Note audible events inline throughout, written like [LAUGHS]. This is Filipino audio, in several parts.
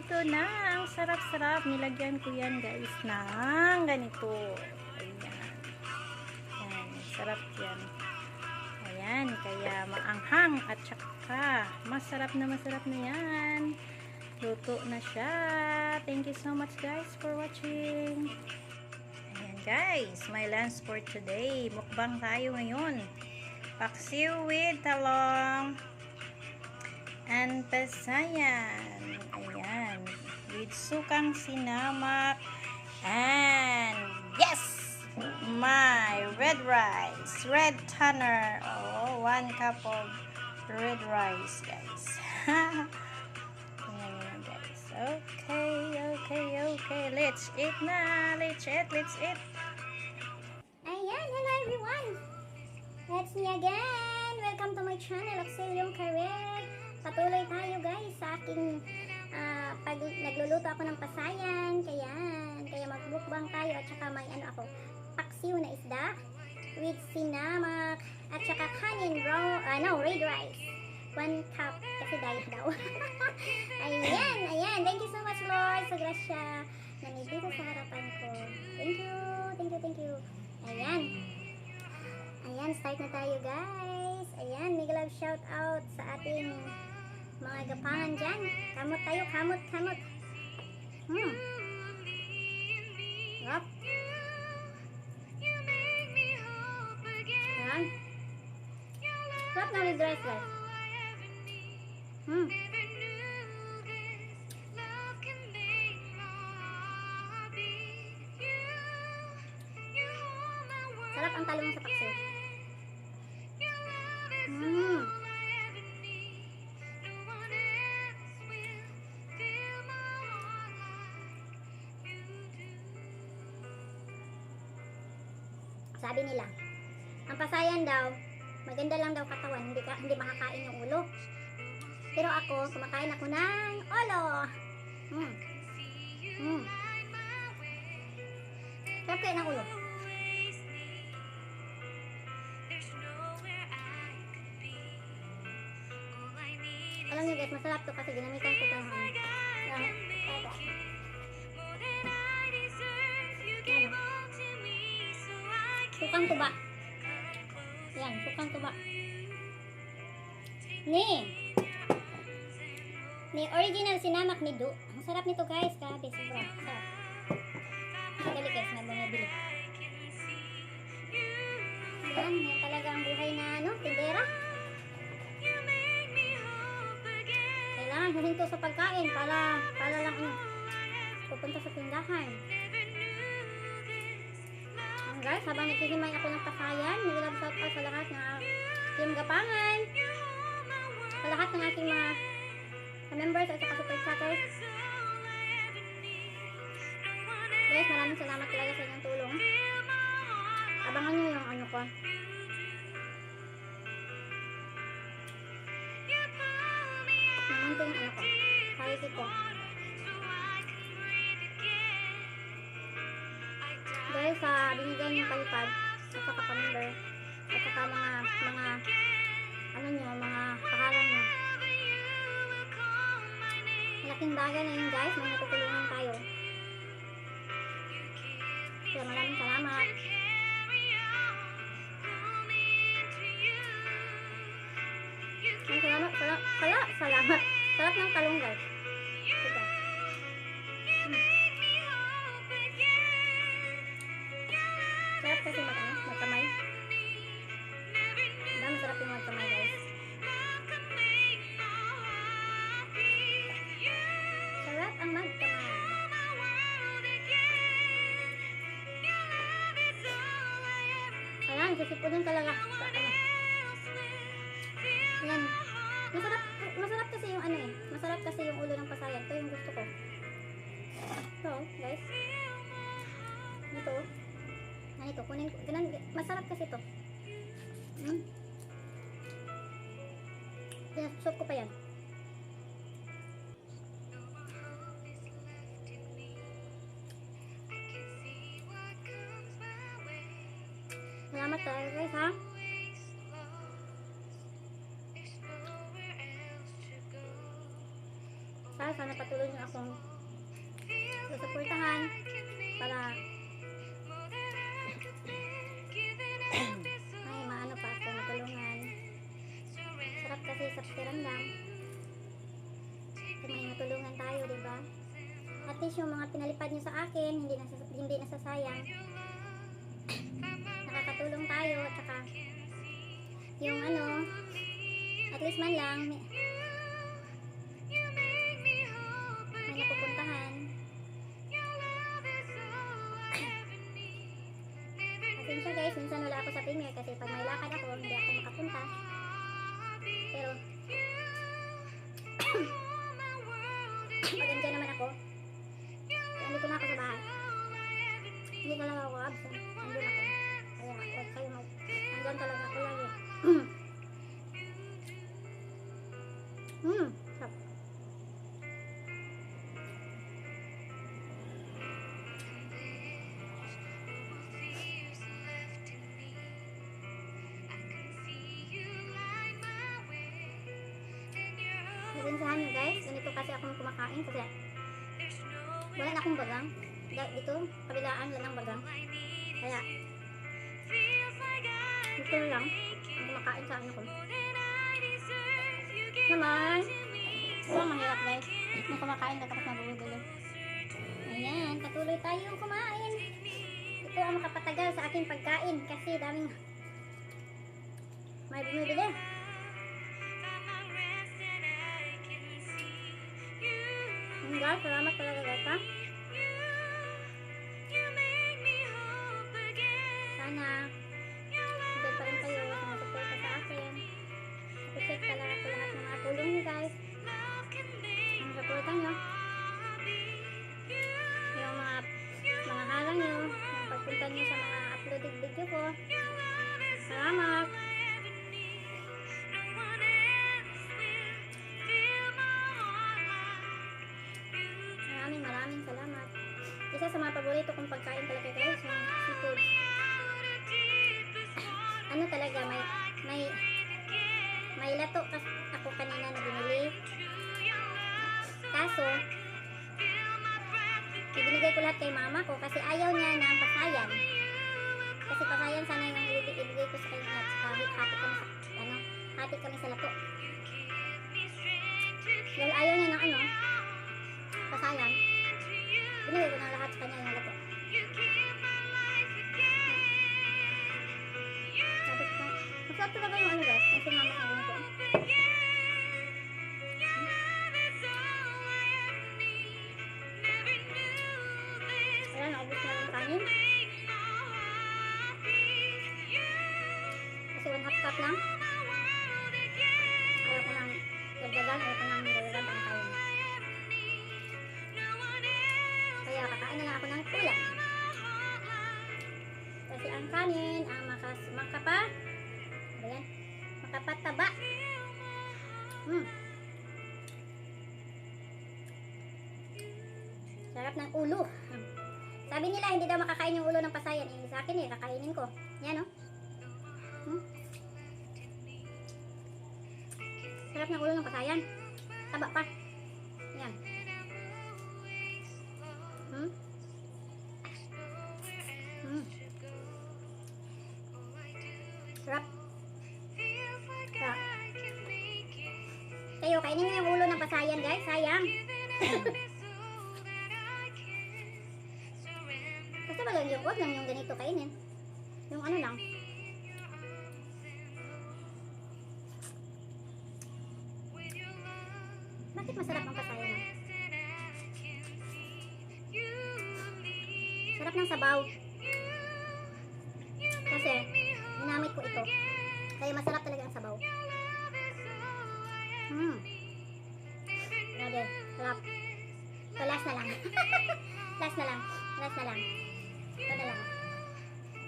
Ito na, ang sarap-sarap. Nilagyan ko yan guys ng ganito. Ayan. Ayan, sarap yan. Ayan, kaya maanghang at saka masarap na masarap na yan. Luto na siya. Thank you so much guys for watching. Ayan guys, my lunch for today. Mukbang tayo ngayon. Paksiw with talong and pasayan. With sukang sinamak. And yes! My red rice. Red tanner. Oh, one cup of red rice, guys. [LAUGHS] Okay, okay, okay. Let's eat na. Let's eat, let's eat. Ayan, hello everyone! It's me again! Welcome to my channel, Auxilium Career. Patuloy tayo guys sa aking nagluluto ako ng pasayan. Kaya, kaya magbukbang tayo at saka may ano ako, paksiw na isda with sinamak at saka kanin raw, ano, red rice. One cup kasi diet daw. [LAUGHS] ayan, ayan. Thank you so much Lord sa grasya na nandito sa harapan ko. Thank you, thank you, thank you. Ayan. Ayan, start na tayo guys. Ayan, mega love shout out sa ating mga gapangan dyan. Kamot tayo, kamot, kamot. Hmm. Yup. Ayan. Sarap na with rice guys. Hmm. Sabi nila, ang pasayan daw, maganda lang daw katawan, hindi ka hindi makakain yung ulo. Pero ako, kumakain ako ng ulo. Sarap kayo ng ulo. Alam niyo guys, masarap to kasi ginamitan ko ng ng eto. Sukang tuba. Yan, sukang tuba. Ni. Ni original sinamak ni Du. Ang sarap nito guys, grabe, sobra. Guys, habang nagkikimay ako ng pasayan, nililab shout out sa lahat ng team gapangan, sa lahat ng ating mga members at saka super chatters. Guys, maraming salamat talaga sa inyong tulong. Abangan nyo yung ano ko. Namunting ano ko. Quality ko. Dahil sa binigay Bagay na yun guys, may natutulungan tayo. Kaya maraming salamat. Ay, salamat, salamat, kala, salamat. Sarap ng talong guys. Ito. Mm. Sarap kasi mag, sisipunin talaga. Ano. Yan. Masarap, masarap kasi yung ano eh. Masarap kasi yung ulo ng pasayan. Ito yung gusto ko. Ito, guys. Ito. Ganito, kunin ko. Ganun, masarap kasi ito. Hmm. Sinasok ko pa yan. Salamat talaga guys ha. Sana Sana patuloy niyo akong susuportahan para [CLEARS THROAT] may maano pa ako matulungan. Sarap kasi sa pakiramdam. May matulungan tayo, di ba? At least yung mga pinalipad niyo sa akin, hindi nasas hindi nasasayang. Yung ano, at least man lang may, may napupuntahan. Pasensya guys, minsan wala ako sa premier kasi pag may lakad ako, hindi ako makapunta. Pero, [COUGHS] kasi ako kumakain kasi wala na akong bagang. Dito, kabilaan lang ang bagang. Kaya, dito lang ang kumakain sa ano ko. Naman, ang mahirap guys. Nung kumakain ka tapos mabubuli. Ayan, patuloy tayong kumain. Ito ang makapatagal sa aking pagkain kasi daming may bumibili. Guys, salamat talaga guys. Isa sa mga paborito kong pagkain talaga guys, yung seafood. Ano talaga, may, may, may lato kas ako kanina na binili. Kaso, ibinigay ko lahat kay mama ko kasi ayaw niya ng pasayan. Kasi pasayan sana yung ibigay, ko sa kanya at kahit hati kami sa, ano, hati kami sa lato. Dahil ayaw niya ng ano, pasayan. Binigay ko na lahat sa kanya yung lato. Sabi ko, masarap talaga yung ano guys, yung sinama ko nito. Ayan, naubos na yung kanin. Kasi one half cup lang. Ayaw ko nang dagdagan, ayaw ko nang Sarap ng ulo. Sabi nila hindi daw makakain yung ulo ng pasayan. Eh, sa akin eh, kakainin ko. Yan oh. Hmm. Sarap ng ulo ng pasayan. Taba pa. Yan. Hmm? Hmm. Sarap. Sarap. Kayo, kainin niyo yung ulo ng pasayan, guys. Sayang. [LAUGHS] Basta ba lang yung, ganito kainin. Yung ano lang. Bakit masarap ang pasayan? ah? Sarap ng sabaw. Kasi, ginamit ko ito. Kaya masarap talaga ang sabaw. Hmm. Grabe, sarap. So, last na lang. [LAUGHS] last na lang. Last na lang. Ito lang.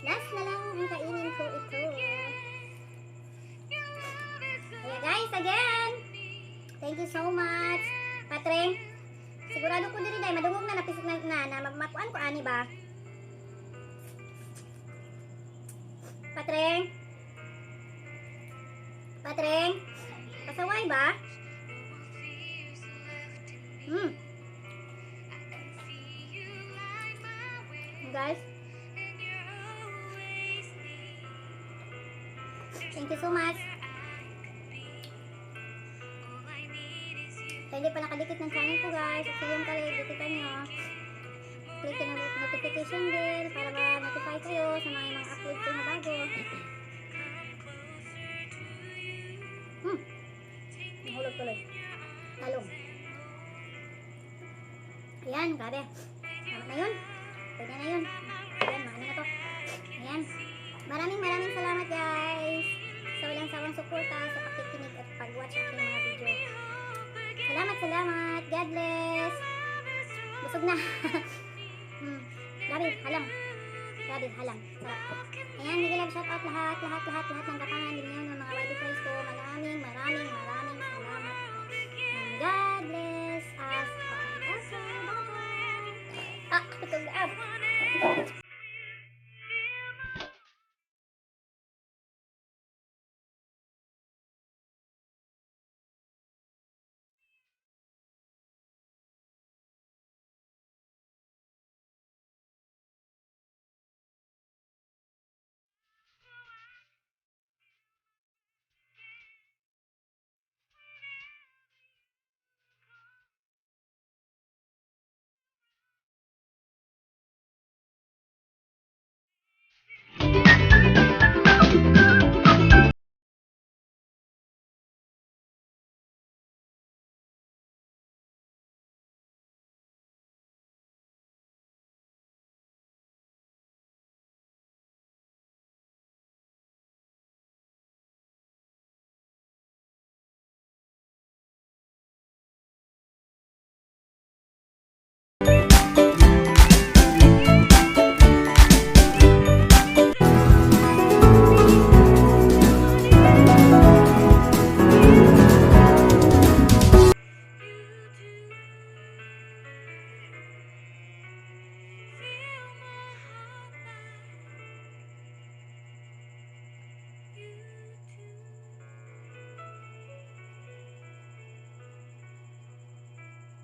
Last na lang ang kainin ko ito. Kaya guys, again, thank you so much. Patre, sigurado ko din dahil madungog na napisik na na, na magmakuan ko ani ba? Patreng? Patreng? Pasaway ba? Mm. Guys, thank you so much. Kaya hindi pa nakadikit ng channel ko guys. At yung kayo, dikitan nyo. Click na notification bell para ma-notify kayo sa mga mga upload ko na bago. Hmm. Nahulog tuloy. Talong. Ayan, grabe. Tama na yun. Pwede na yun. Ayan, maano na to. Ayan. Maraming maraming salamat guys sa walang sawang suporta sa pakikinig at pag-watch aking mga video. Salamat, salamat. God bless. Busog na. [LAUGHS] hmm. Grabe, halang. Grabe, halang. Sarap. Ayan, love shout out lahat, lahat, lahat, lahat